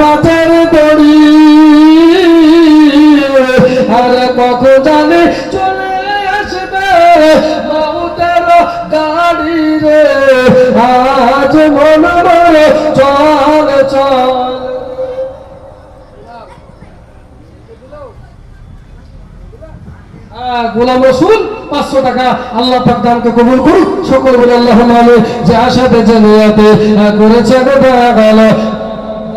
বাজার দড়ি। আর কত জানে চলে আসবে মমতার গাড়ি রে। আজ মনোর চল চল। গোলাম রসুল পাঁচশো টাকা আল্লাহ পাক কবুল করুন সকল বলে আল্লাহ মালে যে আশাতে যে নিয়াতে করেছে গেল।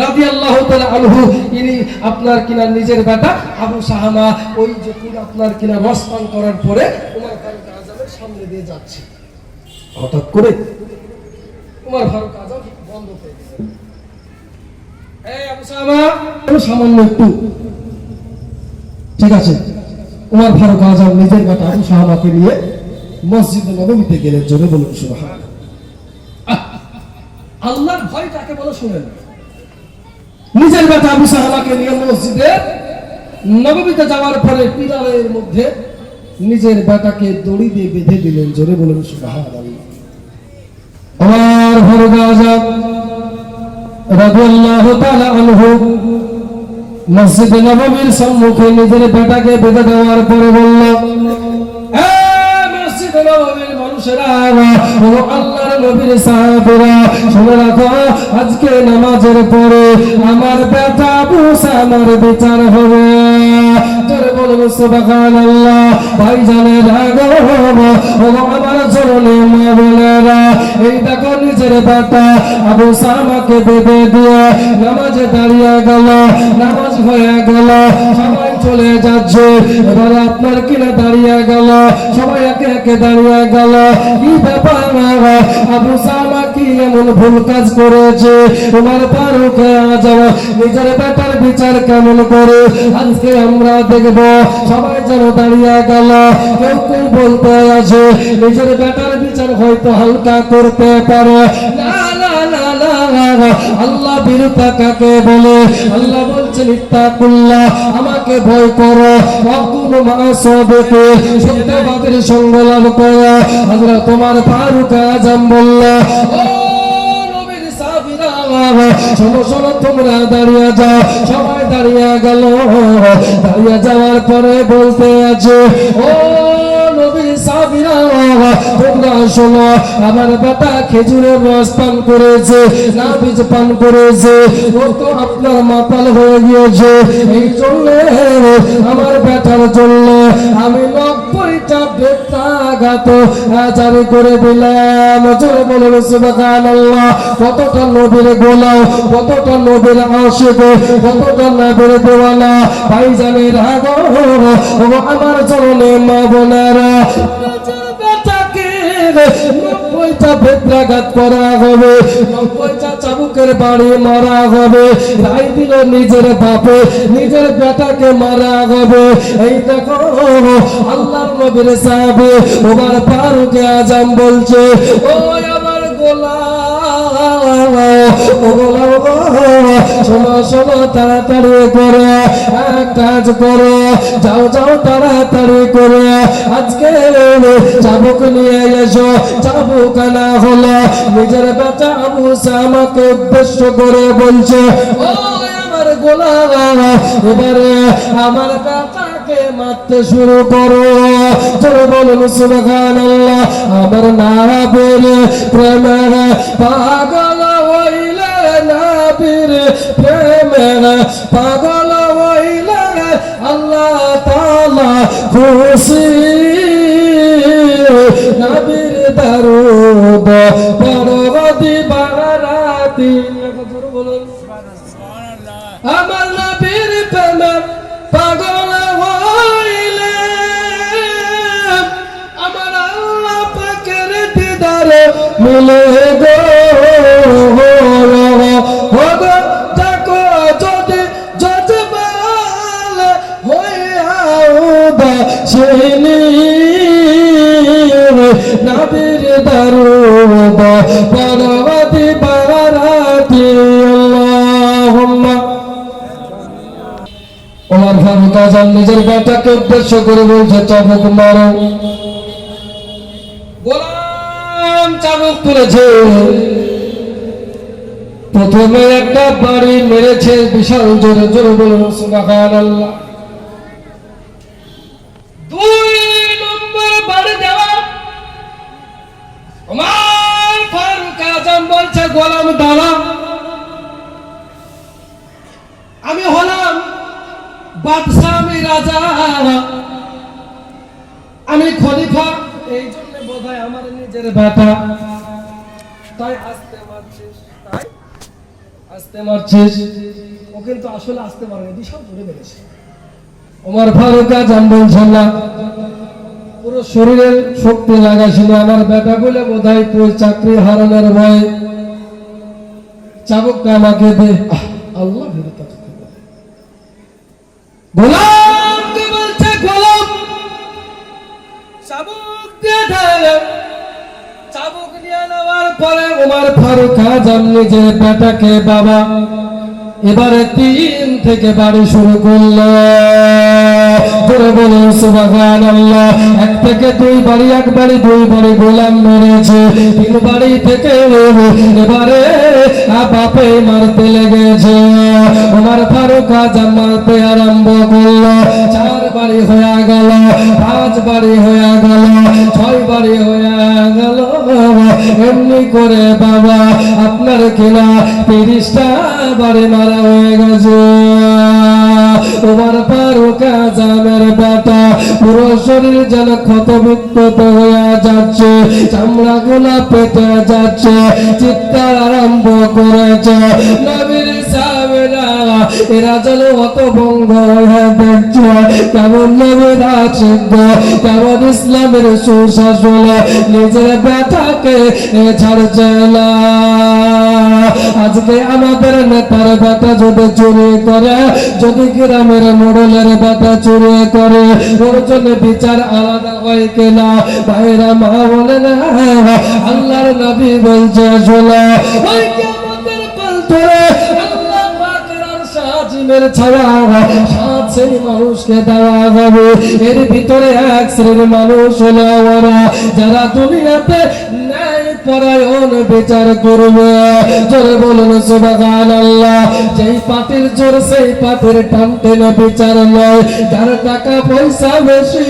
রাদি আল্লাহ আনহু, ইনি আপনার কিনা নিজের বেটা আবু সাহামা, ওই যে পুরো আপনার কিনা রস পান করার পরে উমর ফারুক আজমের সামনে দিয়ে যাচ্ছে। হঠাৎ করে উমর ফারুক আজম বন্ধ সাহামা সামান্য একটু। ঠিক আছে। উমর ফারুক আজম নিজের বেটা আবু সাহামাকে নিয়ে মসজিদে নবমীতে গেলেন জোরে বলুন সুবহান আল্লাহর ভয় কাকে বলে শুনেন। নিজের বেটা আবু সাহাবাকে নিয়ে মসজিদে নবমীতে যাওয়ার পরে পিলারের মধ্যে নিজের বেটাকে দড়ি দিয়ে বেঁধে দিলেন। জোরে বলুন, সুবহানাল্লাহ। আমার আজম রাদিয়াল্লাহু তাআলা আনহু মসজিদে নবমীর সম্মুখে নিজের বেটাকে বেঁধে দেওয়ার পরে বলল মানুষেরা ও আল্লাহর নবীর সাহাবীরা, শুনে রাখো, আজকে নামাজের পরে আমার বেটা বুস আমার বিচার হবে। আগো ও আমার চরণে মা নিজের বেটা আবু সামাকে বেঁধে দিয়ে নামাজে দাঁড়িয়ে গেল, নামাজ হয়ে গেল, সবাই চলে যাচ্ছে। এবার আপনার কিনা দাঁড়িয়ে গেল, সবাই একে একে দাঁড়িয়ে গেল। কি ব্যাপার আবু সামা কি এমন ভুল কাজ করেছে? তোমার পারুকে আজ নিজের বেটার বিচার কেমন করে? আজকে আমরা দেখব সবাই যেন দাঁড়িয়ে গেল। কেউ কেউ বলতে আছে নিজের বেটার বিচার হয়তো হালকা করতে পারে। আল্লাহ বিরুদ্ধা কাকে বলে, আল্লাহ বলছেন, ইত্তাকুল্লাহ, আমাকে ভয় করো। অকুল মাসবিকে সত্যবাদের সঙ্গ লাভ করো। হযরত তোমার ফারুক আজম বলল তোমরা দাঁড়িয়ে যাও। সবাই দাঁড়িয়ে গেল। দাঁড়িয়ে যাওয়ার পরে বলতে আছে, ও আমার বেটা খেজুরের রস পান করেছে না বীজ পান করেছে, ও তো আপনার মাতাল হয়ে গিয়েছে। এই জন্য, আমার বেটার জন্য আমি নব্বইটা বেত্রাঘাত জারি করে দিলাম। জোরে বলুন, সুবহানাল্লাহ। কতটা নবীর গোলাও কতটা নবীর আশিক, কতটা নবীর দেওয়ানা। ভাইজানের আগর ও আমার চরণে মা বোনেরা। নব্বইটা বেত্রাঘাত করা হবে, নব্বইটা চাবুকের বাড়ি মারা হবে। রাই দিল নিজের বাপে, নিজের বেটাকে মারা হবে। এই দেখো, আল্লাহর নবীর সাহেব ওবার ফারুকে আজম বলছে ও আমার গোলাম শোনো শোনো, তাড়াতাড়ি করে কাজ করো, যাও যাও, তাড়াতাড়ি করে। আজকে চাবুক নিয়ে এসো চাবুক আনা হলো। নিজের বেটা আবু আমাকে উদ্দেশ্য করে বলছে ও আমার গোলাম, এবারে আমার কাকাকে মারতে শুরু করো। চলো বলুন, সুবহানাল্লাহ। আমার নাবির প্রেমের পাগল হইলে নাবির প্রেমের। পাগল হইলে আল্লাহ তাআলা খুশি। নবীর দরুদ উদ্দেশ্য করে বলছে, চাবুক মারো। গোলাম চাবুক তুলেছে। প্রথমে একটা বাড়ি মেরেছে, বিশাল জোরে জোরে বলুন সুবাহ দুই আমি রাজা। আমি খলিফা, এই জন্য বোধ আমার নিজের বেটা তাই আসতে মারছিস, তাই আসতে মারছিস। ও কিন্তু আসলে আসতে পারেনি, বিশাল জোরে মেরেছে। ওমর ফারুক আজম বলছেন, না, পুরো শরীরের শক্তি লাগাছিল আমার বেটা বলে বোধ হয় তুই চাকরি হারানোর ভয় চাবুকটা আমাকে দে। আল্লাহ বিরত গোলামকে বলছে গোলাম? চাবুক দিয়ে চাবুক নিয়ে নেওয়ার পরে উমার ফারুক আজম নিজের পেটাকে বাবা, এবারে তিন থেকে বাড়ি শুরু করল। আল্লাহ। এক থেকে দুই বাড়ি, এক দুই বাড়ি গোলাম মেরেছে। তিন বাড়ি থেকে এবারে বাপে মারতে লেগেছে। উমার ফারুক আজম মারতে আরম্ভ করল। চার বাড়ি হয়ে গেল, পাঁচ বাড়ি হয়ে গেল, ছয় বাড়ি হয়ে গেল। এমনি করে বাবা, আপনার কিনা তিরিশটা বারে মারা হয়ে গেছে। তোমার পারুকা জামের পুরো শরীর যেন ক্ষত বিক্ষত হয়ে যাচ্ছে, চামড়া গুলা পেটে যাচ্ছে, চিৎকার আরম্ভ করেছে। নবীর সাহেবেরা এরা যেন অত ভঙ্গ হয়ে দেখছে। কেমন নবীর আছে কেমন ইসলামের সুশাসন, নিজের বেটাকে ছাড়ছে না। আজকে আমাদের নেতার বেটা যদি চুরি করে, যদি গ্রামের মোড়লের বেটা চুরি করে, ওর জন্য বিচার আলাদা হয় কিনা? ভাইরা মা বলে না আল্লাহর নবী বলছে, শোনা। আজিমের ছায়া সাত শ্রেণি মানুষকে দেওয়া হবে। এর ভিতরে এক শ্রেণির মানুষ হলো যারা দুনিয়াতে পরায়ণ বিচার করবে। জোরে বলুন সুবহান আল্লাহ যেই পাটির জোর, সেই পাটির টান টেনে বিচার নয়। যার টাকা পয়সা বেশি,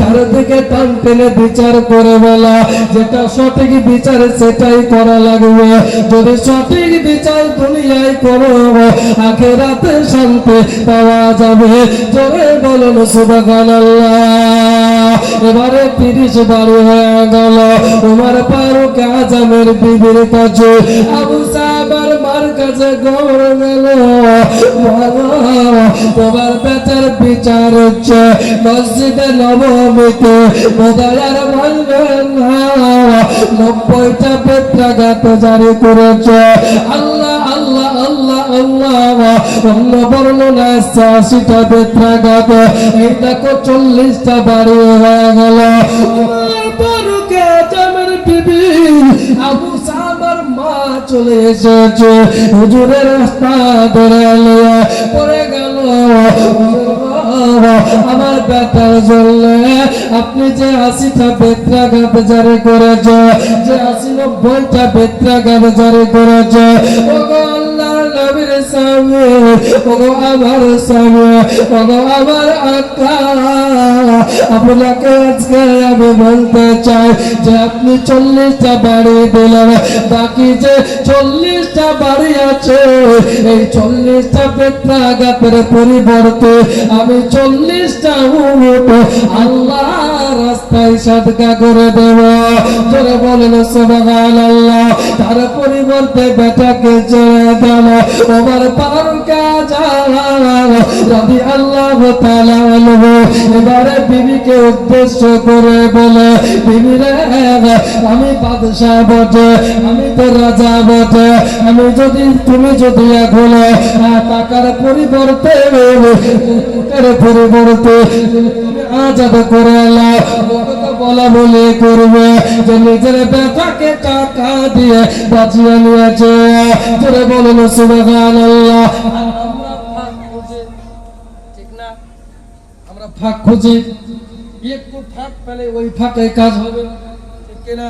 তার দিকে টান টেনে বিচার করে বলা যেটা সঠিক বিচার, সেটাই করা লাগবে। যদি সঠিক বিচার দুনিয়ায় করো, আখেরাতে শান্তি পাওয়া যাবে। জোরে বলুন সুবহান আল্লাহ এবারে তিরিশ বারো হয়ে গেল। তোমার ফারুক আজমের বিবির কাছে আবু মার কাছে গৌর গেল। তোমার বেচার হচ্ছে মসজিদে নবমীতে মানবেন নব্বইটা পেত্রাঘাত জারি করেছে। আল্লাহ অন্য বর্ণনা আশিটা পেত্রাঘাত এই দেখো চল্লিশটা বাড়ি হয়ে গেল। চলে এসেছে। রাস্তা ধরে আমার আপনি যে আশিটা বেত্রাঘাত জারি করেছে, যে আশি নব্বইটা বেত্রাঘাত জারি করেছে নবীর সামনে ও গো আমার সামনে ও গো আমার আকা। আপনাকে আজকে আমি বলতে চাই যে আপনি চল্লিশটা বাড়ি দিলেন, বাকি যে চল্লিশটা বাড়ি আছে, এই চল্লিশটা পেট্রাঘাতের পরিবর্তে আমি চল্লিশটা উঠ আল্লাহ রাস্তায় সাদকা করে দেব। তোরা বলেন সোবাগান আল্লাহ তার পরিবর্তে বেটাকে ছেড়ে দেন আমার পারুকা রবি আল্লাহ তাআলা এবারে বিবিকে উদ্দেশ্য করে বলে বিবি রে আমি বাদশাহ বটে আমি তো রাজা বটে আমি যদি তুমি যদি এখন টাকার পরিবর্তে পরিবর্তে আজাদ করে বলা বলে করবে যে নিজের বেটাকে টাকা দিয়ে বাঁচিয়ে নিয়েছে। জোরে বলুন আমরা ফাঁক খুঁজে। একটু ফাঁক পেলে ওই ফাঁকে কাজ হবে। ঠিক কিনা?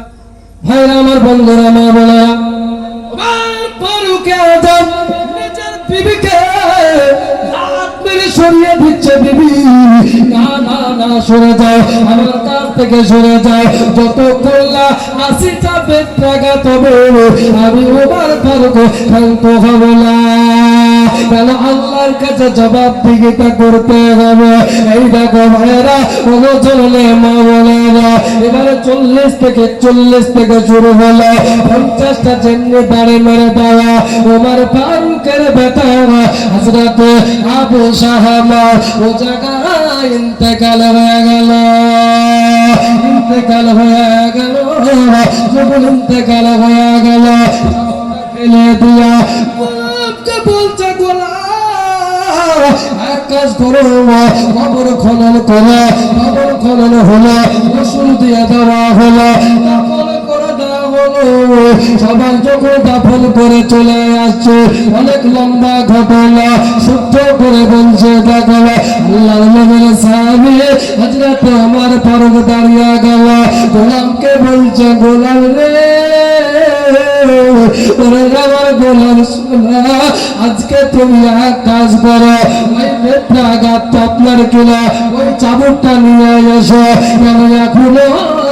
ভাইরা আমার বন্ধুরা মা বলা আমার ফারুকে আজম নিজের বিবিকে লাত মেরে সরিয়ে দিচ্ছে বিবি। না না না সরে যাও, আমার কাছ থেকে সরে যাও। যত করলা আশিটা বেত্রাঘাত হবে আমি ওবার ফারুক শান্ত হব না। কেন আল্লাহর কাছে জবাব দিগিতা করতে হবে? এই দেখো ভাইয়েরা, কোনো চললে মা এবারে চল্লিশ থেকে চল্লিশ থেকে শুরু হলো। পঞ্চাশটা চেন্নি বাড়ি মেরে দেওয়া, ওমার ফারুকের বেটা হজরত আবু সাহামা, ও জায়গায় ইন্তেকাল হয়ে গেল। ইন্তেকাল হয়ে গেল। যখন ইন্তেকাল হয়ে গেল ফেলে দিয়া গোলাপকে বলছে, গোলাপ, এক কাজ করো কবর খনন করো কবর খনন হলো রসুল দিয়ে দেওয়া হলো সবাই যখন দাফন করে চলে আসছে। অনেক লম্বা ঘটনা সহ্য করে বলছে, দেখো আমার ফারুক দাঁড়িয়ে গেল। গোলামকে বলছে, গোলাম রে আপনার কিনা, ওই চাবুকটা নিয়ে এসো। এখনও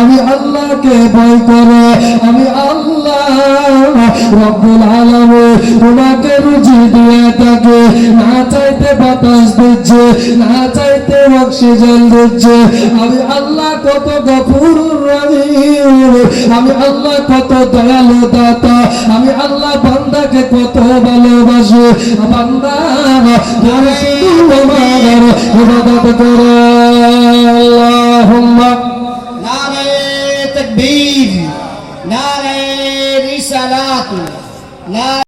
আমি আল্লাহকে ভয় করো, আমি আল্লাহ রব্বুল আলামিন তোমাকে রুজি দিয়ে থাকে। না চাইতে বাতাস দিচ্ছে, না চাইতে অক্সিজেন দিচ্ছে। আমি আল্লাহ কত রহিম, আমি আল্লাহ কত দয়ালু দাতা, আমি আল্লাহ বান্দাকে কত ভালোবাসি। বান্দা ইবাদত করো। আল্লাহুম্মা রিসালাত নারে